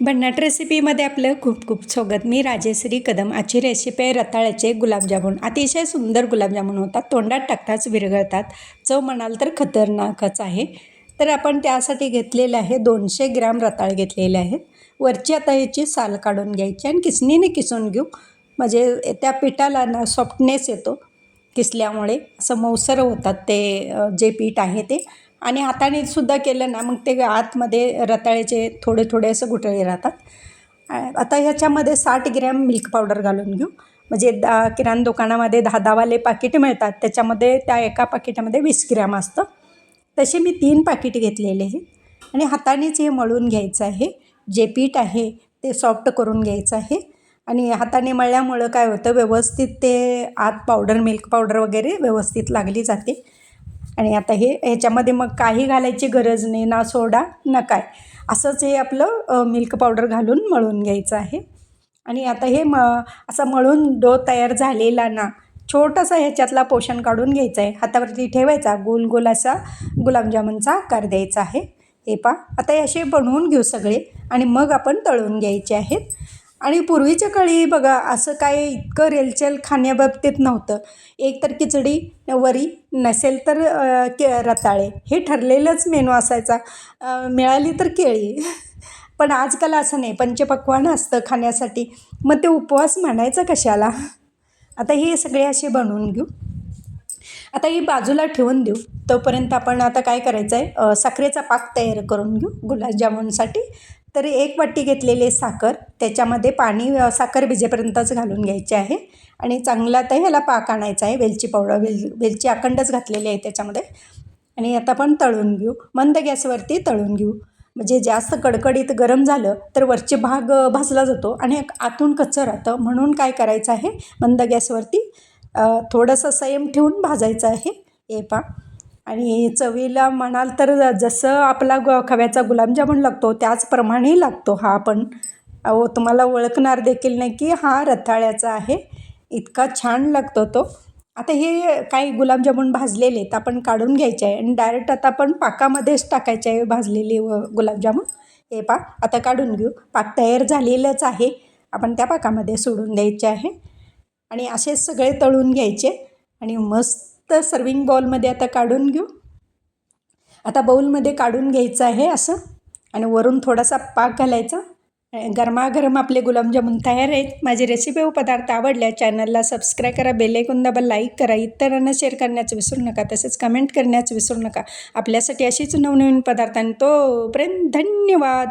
भन्नाट रेसिपीमध्ये आपलं खूप खूप स्वागत. मी राजेश्री कदम आजची रेसिपी आहे रताळ्याचे गुलाबजामुन. अतिशय सुंदर गुलाबजामुन होतात तोंडात टाकताच विरघळतात. चव म्हणाल तर खतरनाकच आहे. तर आपण त्यासाठी घेतलेलं आहे दोनशे ग्राम रताळ घेतलेले आहेत. वरची आता ह्याची साल काढून घ्यायची आणि किसणीने किसून घेऊ. म्हणजे त्या पिठाला ना सॉफ्टनेस येतो किसल्यामुळे. असं मऊसर होतात ते जे पीठ आहे ते. आणि हाताने सुद्धा केलं ना मग ते आतमध्ये रताळ्याचे थोडे थोडे असं घुटळे राहतात. आता ह्याच्यामध्ये साठ ग्रॅम मिल्क पावडर घालून घेऊ. म्हणजे दा किराणा दुकानामध्ये दहा दहावाले पाकिट मिळतात. त्याच्यामध्ये त्या एका पाकिटामध्ये वीस ग्रॅम असतं. तसे मी तीन पाकिट घेतलेले आहे आणि हातानेच हे मळून घ्यायचं आहे. जे पीठ आहे ते सॉफ्ट करून घ्यायचं आहे. आणि हाताने मळल्यामुळं काय होतं व्यवस्थित ते आत पावडर मिल्क पावडर वगैरे व्यवस्थित लागली जाते. आणि आता हे ह्याच्यामध्ये मग काही घालायची गरज नाही ना सोडा ना काय. असंच हे आपलं मिल्क पावडर घालून मळून घ्यायचं आहे. आणि आता हे म असा मळून डो तयार झालेला ना छोटासा ह्याच्यातला पोषण काढून घ्यायचं आहे. हातावरती ठेवायचा गोल गोल असा गुलाबजामुनचा आकार द्यायचा आहे. हे पा आता हे असे बनवून घेऊ सगळे आणि मग आपण तळून घ्यायचे आहेत. आणि पूर्वीच्या काळी बघा असं काय इतकं रेलचेल खाण्याबाबतीत नव्हतं. एक तर खिचडी वरी नसेल तर के रताळे. हे ठरलेलंच मेनू असायचा. मिळाली तर केळी. पण आजकाल असं नाही. पंचपक्वान असतं खाण्यासाठी. मग ते उपवास म्हणायचं कशाला? आता हे सगळे असे बनवून घेऊ. आता ही बाजूला ठेवून देऊ. तोपर्यंत आपण आता काय करायचं आहे साखरेचा पाक तयार करून घेऊ. गुलाबजामुनसाठी. तर एक वाटी घेतलेली आहे साखर. त्याच्यामध्ये पाणी साखर भिजेपर्यंतच घालून घ्यायचे आहे. आणि चांगला आता ह्याला पाक आणायचा आहे. वेलची पावडर वेल वेलची अखंडच घातलेली आहे त्याच्यामध्ये. आणि आता आपण तळून घेऊ. मंद गॅसवरती तळून घेऊ. म्हणजे जास्त कडकडीत गरम झालं तर वरचे भाग भाजला जातो आणि आतून कच्चं राहतं. म्हणून काय करायचं आहे? मंद गॅसवरती थोडंसं संयम ठेवून भाजायचं आहे. हे पा आणि चवीला म्हणाल तर जसं आपला ग खव्याचा गुलाबजामुन लागतो त्याचप्रमाणे लागतो हा पण. अहो तुम्हाला ओळखणार देखील नाही की हा रताळ्याचा आहे. इतका छान लागतो तो. आता हे काही गुलाबजामुन भाजलेले आहेत आपण काढून घ्यायचे आहे. आणि डायरेक्ट आता आपण पाकामध्येच टाकायचे आहे भाजलेले व गुलाबजामुन हे पाक आता काढून घेऊ. पाक तयार झालेलंच आहे. आपण त्या पाकामध्ये सोडून द्यायचे आहे. आणि असे सगळे तळून घ्यायचे. आणि मस्त सर्विंग बॉलमध्ये आता काढून घेऊ. आता बाऊलमध्ये काढून घ्यायचं आहे असं. आणि वरून थोडासा पाक घालायचा. गरमागरम आपले गुलाबजामुन तयार आहेत. माझी रेसिपी व पदार्थ आवडल्या चॅनलला सबस्क्राईब करा बेलायकून दाबा लाईक करा इतरांना शेअर करण्याचं विसरू नका तसेच कमेंट करण्याचं विसरू नका. आपल्यासाठी अशीच नवनवीन पदार्थ आणि तोपर्यंत धन्यवाद!